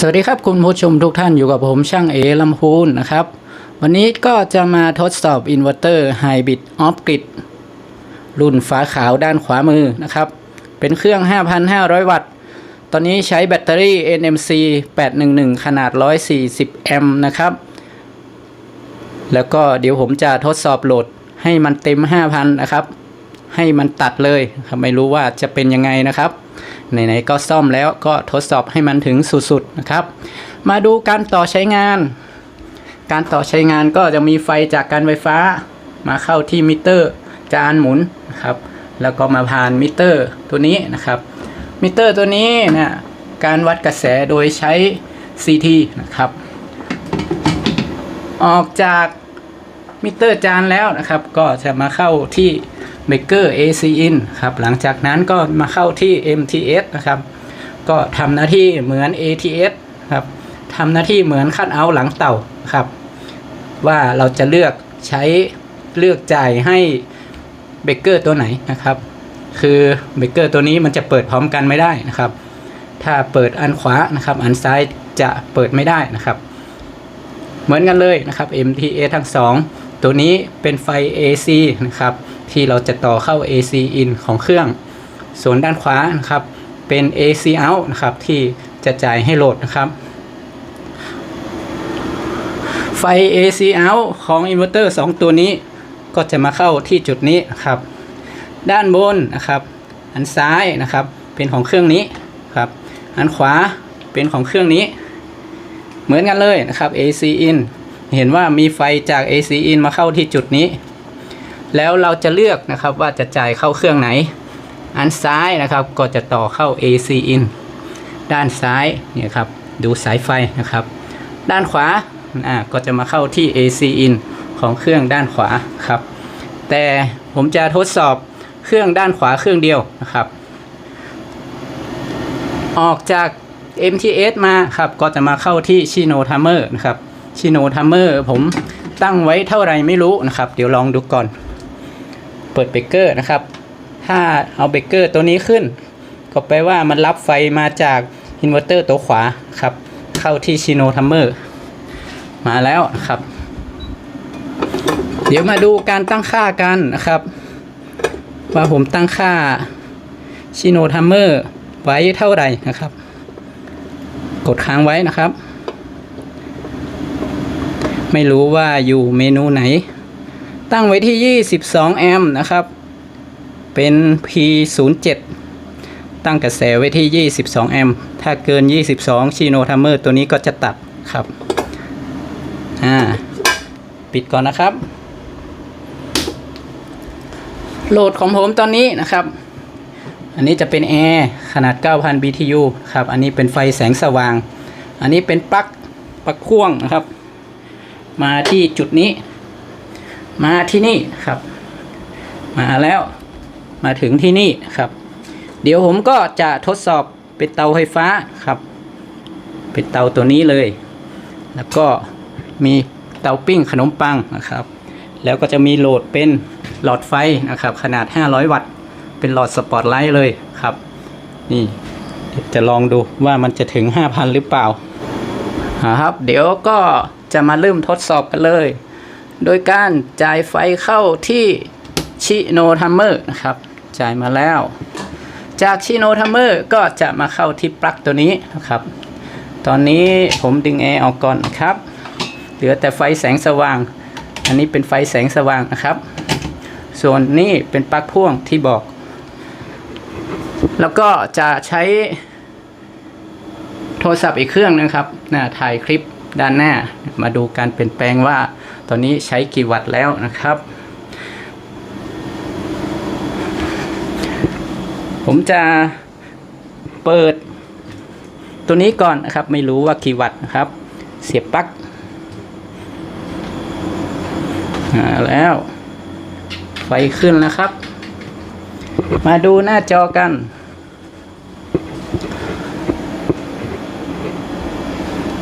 สวัสดีครับคุณผู้ชมทุกท่านอยู่กับผมช่างเอลำพูนนะครับ วันนี้ก็จะมาทดสอบอินเวอร์เตอร์ไฮบริดออฟกริดรุ่นฝาขาวด้านขวามือนะครับ เป็นเครื่อง 5,500 วัตต์ ตอนนี้ใช้แบตเตอรี่ NMC 811 ขนาด 140 แอมป์นะครับ แล้วก็เดี๋ยวผมจะทดสอบโหลดให้มันเต็ม 5,000 นะครับ ให้มันตัดเลย ไม่รู้ว่าจะเป็นยังไงนะครับ ไหนๆก็ซ่อมแล้วก็ทดสอบให้มันถึงสุดๆนะครับ มาดูการต่อใช้งาน การต่อใช้งานก็จะมีไฟจากการไฟฟ้า มาเข้าที่มิเตอร์จานหมุนนะครับ แล้วก็มาผ่านมิเตอร์ตัวนี้นะครับ มิเตอร์ตัวนี้นะการวัดกระแสโดยใช้ CT นะครับ ออกจากมิเตอร์จานแล้วนะครับ ก็จะมาเข้าที่ เบเกอร์ AC in ครับหลังจากนั้นก็มาเข้าที่ MTS นะครับ ก็ทำหน้าที่เหมือน ATS ครับทำหน้าที่เหมือนคัดเอาหลังเต่าครับ ว่าเราจะเลือกใช้เลือกจ่ายให้เบเกอร์ตัวไหนนะครับ คือเบเกอร์ตัวนี้มันจะเปิดพร้อมกันไม่ได้นะครับ ถ้าเปิดอันขวานะครับ อันซ้ายจะเปิดไม่ได้นะครับ เหมือนกันเลยนะครับ MTA ทั้งสอง ตัวนี้เป็นไฟ AC นะครับ ที่เราจะต่อเข้า AC in ของเครื่อง ส่วนด้านขวานะครับ เป็น AC out นะครับ ที่จะจ่ายให้โหลดนะครับ ไฟ AC out ของอินเวอร์เตอร์2ตัวนี้ ก็จะมาเข้าที่จุดนี้นะครับ ด้านบนนะครับ อันซ้ายนะครับ เป็นของเครื่องนี้ครับ อันขวาเป็นของเครื่องนี้ เหมือนกันเลยนะครับ AC in เห็นว่ามีไฟจาก AC in มาเข้าที่จุดนี้ แล้วเราจะเลือกนะครับว่าจะจ่ายเข้าเครื่องไหน อันซ้ายนะครับก็จะต่อเข้า AC in ด้านซ้ายเนี่ยครับดูสายไฟนะครับ ด้านขวาอ่าก็จะมาเข้าที่ AC in ของเครื่องด้านขวาครับ แต่ผมจะทดสอบเครื่องด้านขวาเครื่องเดียวนะครับ ออกจาก MTS มาครับก็จะมาเข้าที่ชิโนทัมเมอร์นะครับ ชิโนทัมเมอร์ผมตั้งไว้เท่าไรไม่รู้นะครับ เดี๋ยวลองดูก่อน เปิดเบเกอร์นะครับ ถ้าเอาเบเกอร์ตัวนี้ขึ้น ก็แปลว่ามันรับไฟมาจากอินเวอร์เตอร์ตัวขวาครับ เข้าที่ชิโนทัมเมอร์มาแล้วนะครับ เดี๋ยวมาดูการตั้งค่ากันนะครับ ว่าผมตั้งค่าชิโนทัมเมอร์ไว้เท่าไหร่นะครับ กดค้างไว้นะครับ ไม่รู้ว่าอยู่เมนูไหน ตั้งไว้ที่ 22 แอมป์นะครับ เป็น P07 ตั้งกระแสไว้ที่ 22 แอมป์ถ้าเกิน 22 ชีโนทัมเมอร์ตัวนี้ก็จะตัดครับ อ่า ปิดก่อนนะครับ โหลดของผมตอนนี้นะครับ อันนี้จะเป็นแอร์ขนาด 9,000 BTU ครับ อันนี้เป็นไฟแสงสว่าง อันนี้เป็นปลั๊กปลั๊กพ่วงนะครับ มาที่จุดนี้ มาที่นี่ครับ มาแล้วมาถึงที่นี่ครับ เดี๋ยวผมก็จะทดสอบเป็นเตาไฟฟ้าครับ เป็นเตาตัวนี้เลย แล้วก็มีเตาปิ้งขนมปังนะครับ แล้วก็จะมีโหลดเป็นหลอดไฟนะครับ ขนาด 500 วัตต์ เป็นหลอดสปอตไลท์เลยครับ นี่จะลองดูว่ามันจะถึง 5,000 หรือเปล่าอ่าครับ เดี๋ยวก็ จะมาเริ่มทดสอบกันเลย โดยการจ่ายไฟเข้าที่ชิโนทัมเมอร์นะครับ จ่ายมาแล้ว จากชิโนทัมเมอร์ก็จะมาเข้าที่ปลั๊กตัวนี้นะครับ ตอนนี้ผมดึงแอร์ออกก่อนนะครับ เหลือแต่ไฟแสงสว่าง อันนี้เป็นไฟแสงสว่างนะครับ ส่วนนี้เป็นปลั๊กพ่วงที่บอก แล้วก็จะใช้โทรศัพท์อีกเครื่องนะครับนะถ่ายคลิป ด้านหน้ามาดูการเปลี่ยนแปลงว่าตอนนี้ใช้กี่วัตต์แล้วนะครับ ผมจะเปิดตัวนี้ก่อนนะครับ ไม่รู้ว่ากี่วัตต์นะครับ เสียบปลั๊กอ่าแล้วไฟขึ้นแล้วครับ มาดูหน้าจอกัน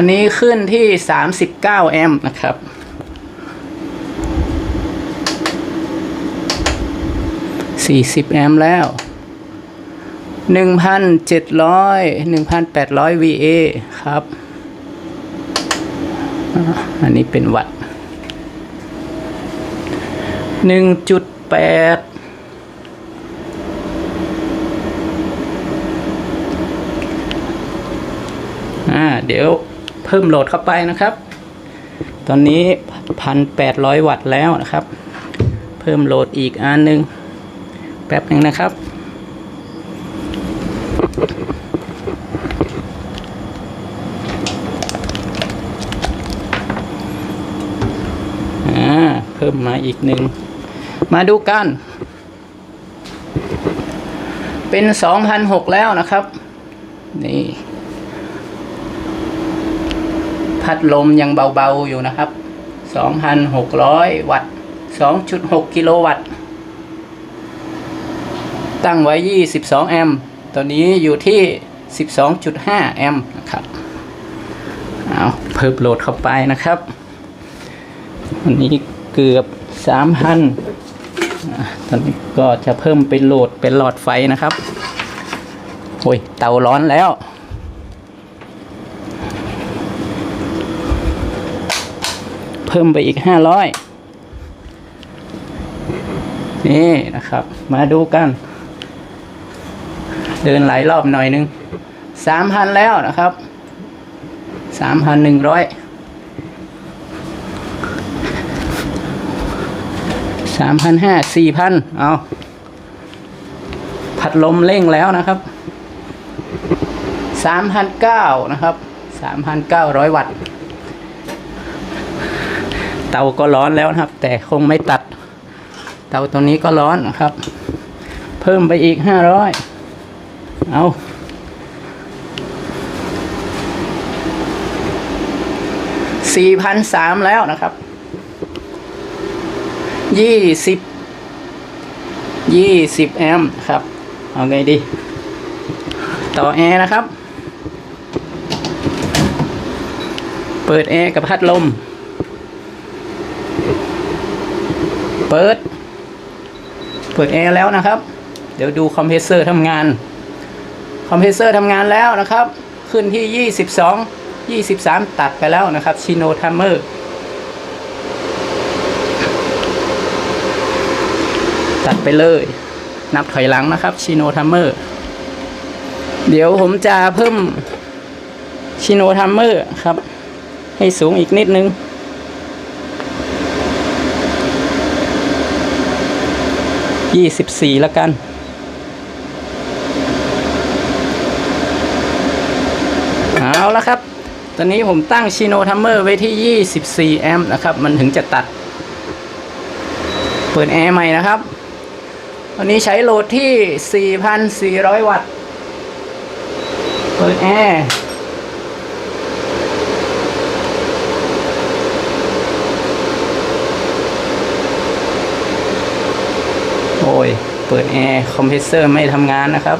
วันนี้ขึ้นที่ 39 แอมป์นะครับ 40 แอมป์แล้วหนึ่งพันเจ็ดร้อยหนึ่งพันแปดร้อย VA ครับ อันนี้เป็นวัตต์หนึ่งจุดแปดอ่าเดี๋ยว เพิ่มโหลดเข้าไปนะครับ ตอนนี้พันแปดร้อยวัตต์แล้วนะครับ เพิ่มโหลดอีกอันหนึ่งแป๊บหนึ่งนะครับอ่าเพิ่มมาอีกหนึ่ง มาดูกัน เป็นสองพันหกแล้วนะครับ นี่ พัดลมยังเบาๆอยู่นะครับ 2,600 วัตต์ 2.6 กิโลวัตต์ ตั้งไว้ 22 แอมป์ตัวนี้อยู่ที่ 12.5 แอมป์นะครับ เอาเพิ่มโหลดเข้าไปนะครับอันนี้เกือบ 3,000ตอนนี้ก็จะเพิ่มเป็นโหลดเป็นหลอดไฟนะครับ โอ้ย เตาร้อนแล้ว เพิ่มไปอีกห้าร้อยนี่นะครับ มาดูกัน เดินหลายรอบหน่อยนึงสามพันแล้วนะครับสามพันหนึ่งร้อยสามพันห้าสี่พันเอาพัดลมเร่งแล้วนะครับสามพันเก้านะครับสามพันเก้าร้อยวัตต์ เตาก็ร้อนแล้วนะครับ แต่คงไม่ตัด เตาตัวนี้ก็ร้อนนะครับ เพิ่มไปอีกห้าร้อยเอาสี่พันสามแล้วนะครับยี่สิบยี่สิบแอมป์ครับ เอาไงดี ต่อแอร์นะครับ เปิดแอร์กับพัดลม เปิด เปิดแอร์แล้วนะครับ เดี๋ยวดูคอมเพรสเซอร์ทำงาน คอมเพรสเซอร์ทำงานแล้วนะครับ ขึ้นที่ 22 23 ตัดไปแล้วนะครับชิโนทัมเมอร์ตัดไปเลย นับถอยหลังนะครับชิโนทัมเมอร์เดี๋ยวผมจะเพิ่มชิโนทัมเมอร์ครับ ให้สูงอีกนิดนึง ยี่สิบสี่แล้วกัน เอาละครับ ตอนนี้ผมตั้งชิโนทัมเมอร์ไว้ที่ 24 แอมป์นะครับ มันถึงจะตัด เปิดแอร์ใหม่นะครับ ตอนนี้ใช้โหลดที่ 4,400 วัตต์ เปิดแอร์ โอ้ย เปิดแอร์คอมเพรสเซอร์ไม่ทำงานนะครับ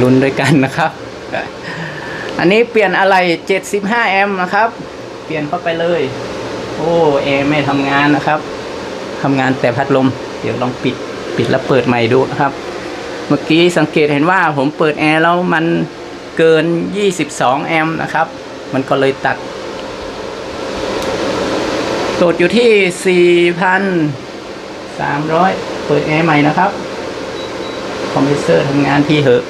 ลุ้นด้วยกันนะครับ อันนี้เปลี่ยนอะไร 75 แอมป์นะครับ เปลี่ยนเข้าไปเลย โอ้แอร์ไม่ทำงานนะครับทำงานแต่พัดลม เดี๋ยวลองปิด ปิดแล้วเปิดใหม่ดูนะครับ เมื่อกี้สังเกตเห็นว่าผมเปิดแอร์แล้วมันเกิน 22 แอมป์นะครับ มันก็เลยตัดตดอยู่ที่ 4,300 เปิดแอร์ใหม่นะครับ คอมเพรสเซอร์ทำงานที่เหอะ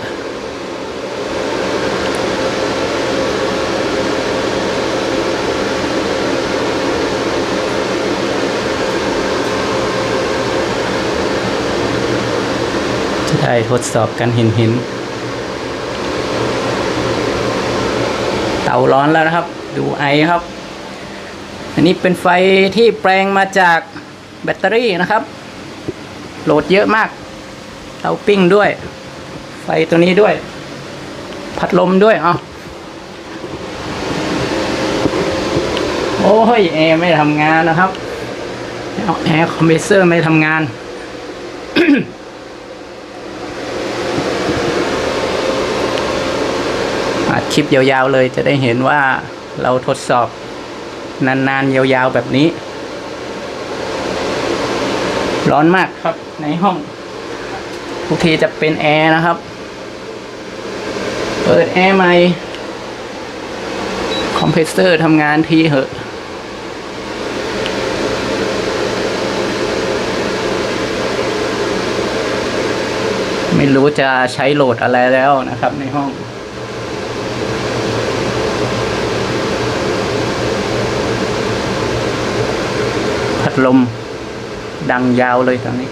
ได้ทดสอบกันเห็นเห็นเตาร้อนแล้วนะครับ ดูไอครับ อันนี้เป็นไฟที่แปลงมาจากแบตเตอรี่นะครับ โหลดเยอะมาก เตาปิ้งด้วย ไฟตัวนี้ด้วย พัดลมด้วยอะโอ้ยแอร์ไม่ทำงานนะครับแอร์คอมเพรสเซอร์ไม่ทำงาน ค ลิปยาวๆเลยจะได้เห็นว่าเราทดสอบนานๆ ยาวๆแบบนี้ ร้อนมากครับในห้อง ทุกทีจะเป็นแอร์นะครับ เปิดแอร์ใหม่ คอมเพรสเซอร์ทำงานทีเหอะไม่รู้จะใช้โหลดอะไรแล้วนะครับในห้อง ลมดังยาวเลยตอนนี้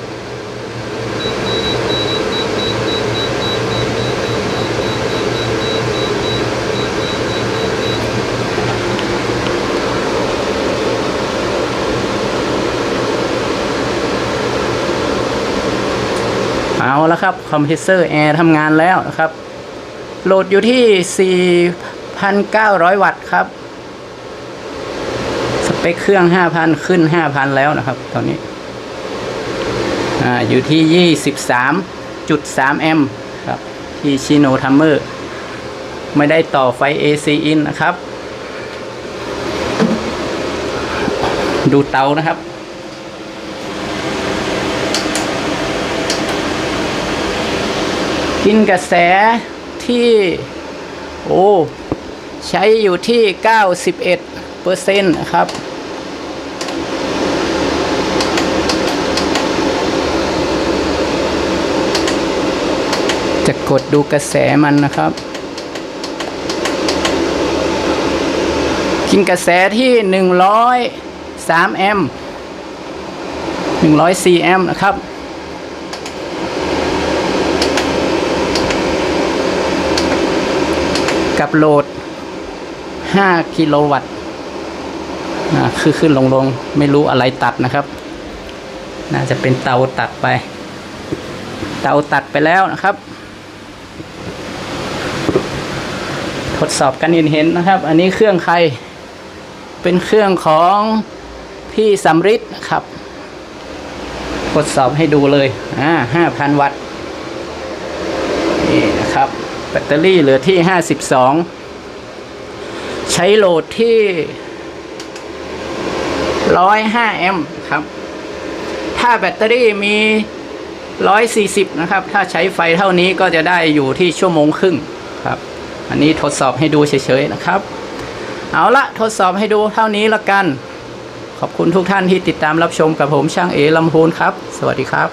เอาแล้วครับ คอมเพรสเซอร์แอร์ทำงานแล้วนะครับ โหลดอยู่ที่ 4,900 วัตต์ครับ สเปเครื่อง5,000ขึ้น5,000แล้วนะครับ ตอนนี้อ่าอยู่ที่23.3แอมป์ครับ ที่ชิโนทัมเมอร์ ไม่ได้ต่อไฟ AC in นะครับ ดูเตานะครับกินกระแสที่ โอ้ ใช้อยู่ที่ 91เปอร์เซ็นต์ครับ จะกดดูกระแสมันนะครับ กินกระแสที่ 103 แอมป์104 แอมป์นะครับกับโหลด 5 กิโลวัตต์อ่าคือขึ้นลงลงไม่รู้อะไรตัดนะครับ น่าจะเป็นเตาตัดไป เตาตัดไปแล้วนะครับ ทดสอบกันเห็นเห็นๆนะครับ อันนี้เครื่องใคร เป็นเครื่องของพี่สำริดนะครับ ทดสอบให้ดูเลยอ่าห้าพันวัตต์นี่นะครับ แบตเตอรี่เหลือที่52ใช้โหลดที่105แอมป์ครับ ถ้าแบตเตอรี่มี140นะครับ ถ้าใช้ไฟเท่านี้ก็จะได้อยู่ที่ชั่วโมงครึ่งครับ อันนี้ทดสอบให้ดูเฉยๆนะครับ เอาละทดสอบให้ดูเท่านี้ละกัน ขอบคุณทุกท่านที่ติดตามรับชมกับผมช่างเอลำพูนครับ สวัสดีครับ